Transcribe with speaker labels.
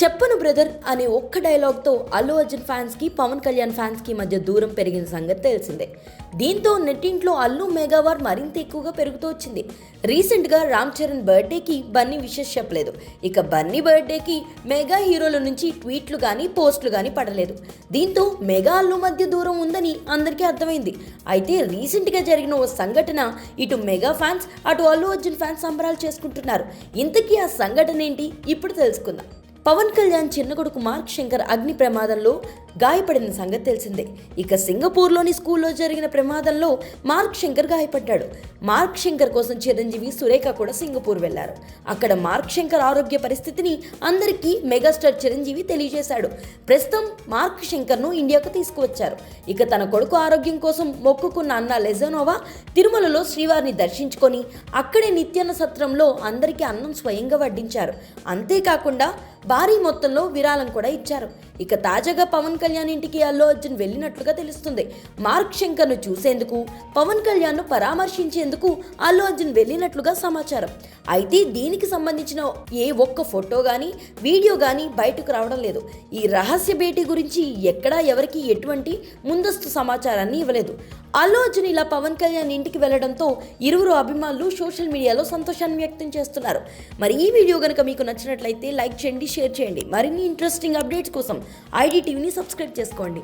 Speaker 1: చెప్పను బ్రదర్ అనే ఒక్క డైలాగ్తో అల్లు అర్జున్ ఫ్యాన్స్కి పవన్ కళ్యాణ్ ఫ్యాన్స్కి మధ్య దూరం పెరిగిన సంగతి తెలిసిందే. దీంతో నెట్టింట్లో అల్లు మెగావార్ మరింత ఎక్కువగా పెరుగుతూ వచ్చింది. రీసెంట్గా రామ్ చరణ్ బర్త్డేకి బన్నీ విషెస్ చెప్పలేదు. ఇక బన్నీ బర్త్డేకి మెగా హీరోల నుంచి ట్వీట్లు కానీ పోస్టులు కానీ పడలేదు. దీంతో మెగా అల్లు మధ్య దూరం ఉందని అందరికీ అర్థమైంది. అయితే రీసెంట్గా జరిగిన ఓ సంఘటన ఇటు మెగా ఫ్యాన్స్ అటు అల్లు అర్జున్ ఫ్యాన్స్ సంబరాలు చేసుకుంటున్నారు. ఇంతకీ ఆ సంఘటన ఏంటి? ఇప్పుడు తెలుసుకుందాం. పవన్ కళ్యాణ్ చిన్న కొడుకు మార్క్ శంకర్ అగ్ని ప్రమాదంలో గాయపడిన సంగతి తెలిసిందే. ఇక సింగపూర్లోని స్కూల్లో జరిగిన ప్రమాదంలో మార్క్ శంకర్ గాయపడ్డాడు. మార్క్ శంకర్ కోసం చిరంజీవి సురేఖ కూడా సింగపూర్ వెళ్ళారు అక్కడ మార్క్ శంకర్ ఆరోగ్య పరిస్థితిని అందరికీ మెగాస్టార్ చిరంజీవి తెలియజేశాడు. ప్రస్తుతం మార్క్ శంకర్ను ఇండియాకు తీసుకువచ్చారు. ఇక తన కొడుకు ఆరోగ్యం కోసం మొక్కుకున్న అన్న లెజనోవా తిరుమలలో శ్రీవారిని దర్శించుకొని అక్కడే నిత్యాన్న సత్రంలో అందరికీ అన్నం స్వయంగా వడ్డించారు. అంతేకాకుండా భారీ మొత్తంలో విరాళం కూడా ఇచ్చారు. ఇక తాజాగా పవన్ కళ్యాణ్ ఇంటికి అల్లు అర్జున్ వెళ్ళినట్లుగా తెలుస్తుంది. మార్క్ శంకర్ను చూసేందుకు పవన్ కళ్యాణ్ను పరామర్శించేందుకు అల్లు అర్జున్ వెళ్ళినట్లుగా సమాచారం. అయితే దీనికి సంబంధించిన ఏ ఒక్క ఫోటో కానీ వీడియో కానీ బయటకు రావడం లేదు. ఈ రహస్య భేటీ గురించి ఎక్కడా ఎవరికి ఎటువంటి ముందస్తు సమాచారాన్ని ఇవ్వలేదు. అల్లు అర్జున్ ఇలా పవన్ కళ్యాణ్ ఇంటికి వెళ్ళడంతో ఇరువురు అభిమానులు సోషల్ మీడియాలో సంతోషాన్ని వ్యక్తం చేస్తున్నారు. మరి ఈ వీడియో కనుక మీకు నచ్చినట్లయితే లైక్ చేయండి షేర్ చేయండి. మరిన్ని ఇంట్రెస్టింగ్ అప్డేట్స్ కోసం ఐడి టీవీని సబ్స్క్రైబ్ చేసుకోండి.